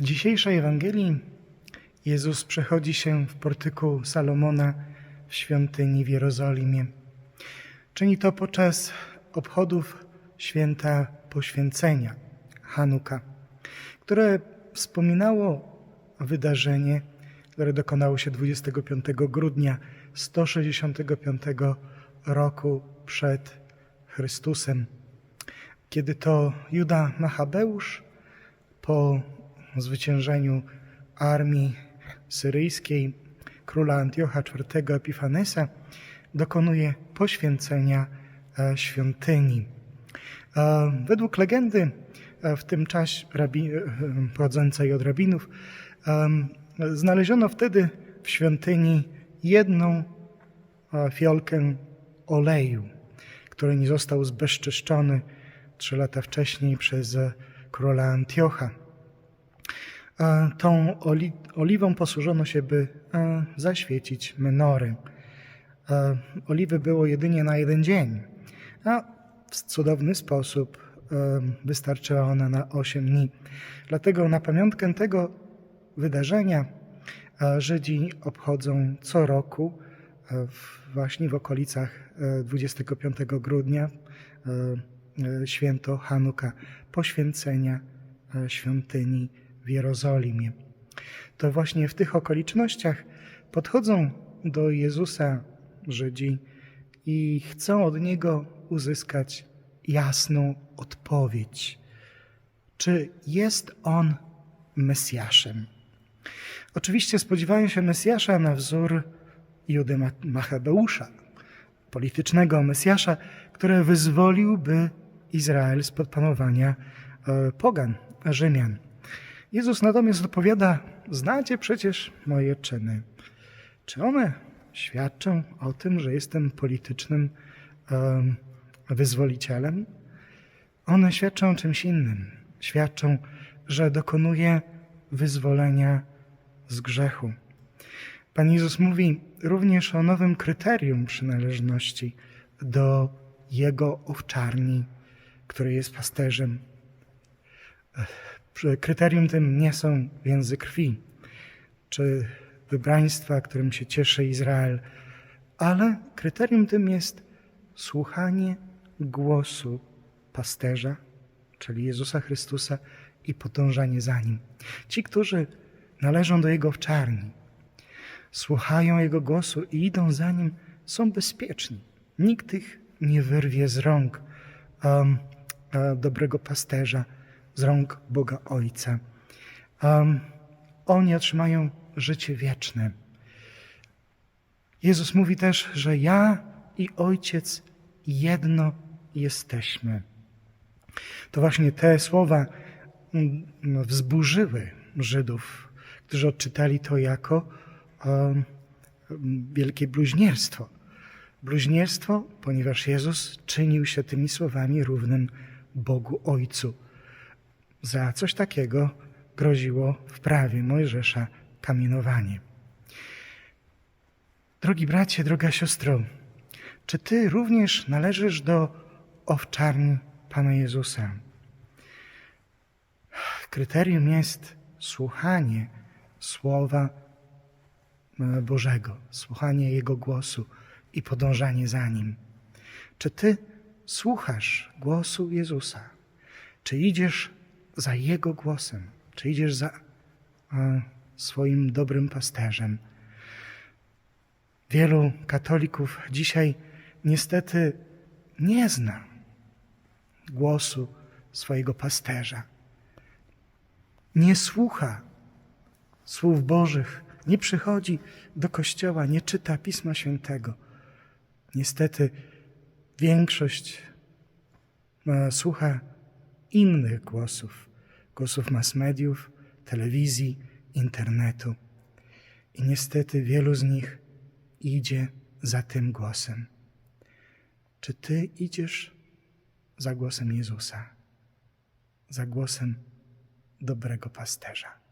dzisiejszej Ewangelii Jezus przechodzi się w portyku Salomona w świątyni w Jerozolimie. Czyni to podczas obchodów święta poświęcenia, Hanuka, które wspominało wydarzenie, które dokonało się 25 grudnia 165 roku przed Chrystusem, kiedy to Juda Machabeusz po zwyciężeniu armii syryjskiej króla Antiocha IV Epifanesa dokonuje poświęcenia e, świątyni. E, Według legendy e, w tym czasie pochodzącej od rabinów znaleziono wtedy w świątyni jedną fiolkę oleju, który nie został zbezczyszczony trzy lata wcześniej przez króla Antiocha. E, Tą oli, oliwą posłużono się, by e, zaświecić menory. E, Oliwy było jedynie na jeden dzień, a w cudowny sposób wystarczyła ona na 8 dni. Dlatego na pamiątkę tego wydarzenia Żydzi obchodzą co roku właśnie w okolicach e, 25 grudnia święto Hanuka, poświęcenia świątyni w Jerozolimie. To właśnie w tych okolicznościach podchodzą do Jezusa Żydzi i chcą od Niego uzyskać jasną odpowiedź. Czy jest On Mesjaszem? Oczywiście spodziewają się Mesjasza na wzór Judy Ma- Machabeusza, politycznego Mesjasza, który wyzwoliłby Izrael spod panowania e, pogan, Rzymian. Jezus natomiast odpowiada: Znacie przecież moje czyny. Czy one świadczą o tym, że jestem politycznym em, wyzwolicielem? One świadczą o czymś innym. Świadczą, że dokonuję wyzwolenia z grzechu. Pan Jezus mówi również o nowym kryterium przynależności do Jego owczarni, który jest pasterzem. Kryterium tym nie są więzy krwi, czy wybraństwa, którym się cieszy Izrael, ale kryterium tym jest słuchanie głosu pasterza, czyli Jezusa Chrystusa i podążanie za Nim. Ci, którzy należą do Jego owczarni, słuchają Jego głosu i idą za Nim, są bezpieczni. Nikt ich nie wyrwie z rąk um, dobrego pasterza, z rąk Boga Ojca. Um, oni otrzymają życie wieczne. Jezus mówi też, że ja i Ojciec jedno jesteśmy. To właśnie te słowa mm, no, wzburzyły Żydów, którzy odczytali to jako um, wielkie bluźnierstwo. Bluźnierstwo, ponieważ Jezus czynił się tymi słowami równym Bogu Ojcu. Za coś takiego groziło w prawie Mojżesza kamienowanie. Drogi bracie, droga siostro, czy ty również należysz do owczarni Pana Jezusa? Kryterium jest słuchanie Słowa Bożego, słuchanie Jego głosu i podążanie za Nim. Czy ty słuchasz głosu Jezusa? Czy idziesz za Jego głosem? Czy idziesz za e, swoim dobrym pasterzem? Wielu katolików dzisiaj niestety nie zna głosu swojego pasterza. Nie słucha słów Bożych, nie przychodzi do kościoła, nie czyta Pisma Świętego. Niestety większość e, słucha innych głosów, głosów mass mediów, telewizji, internetu. I niestety wielu z nich idzie za tym głosem. Czy ty idziesz za głosem Jezusa, za głosem dobrego pasterza?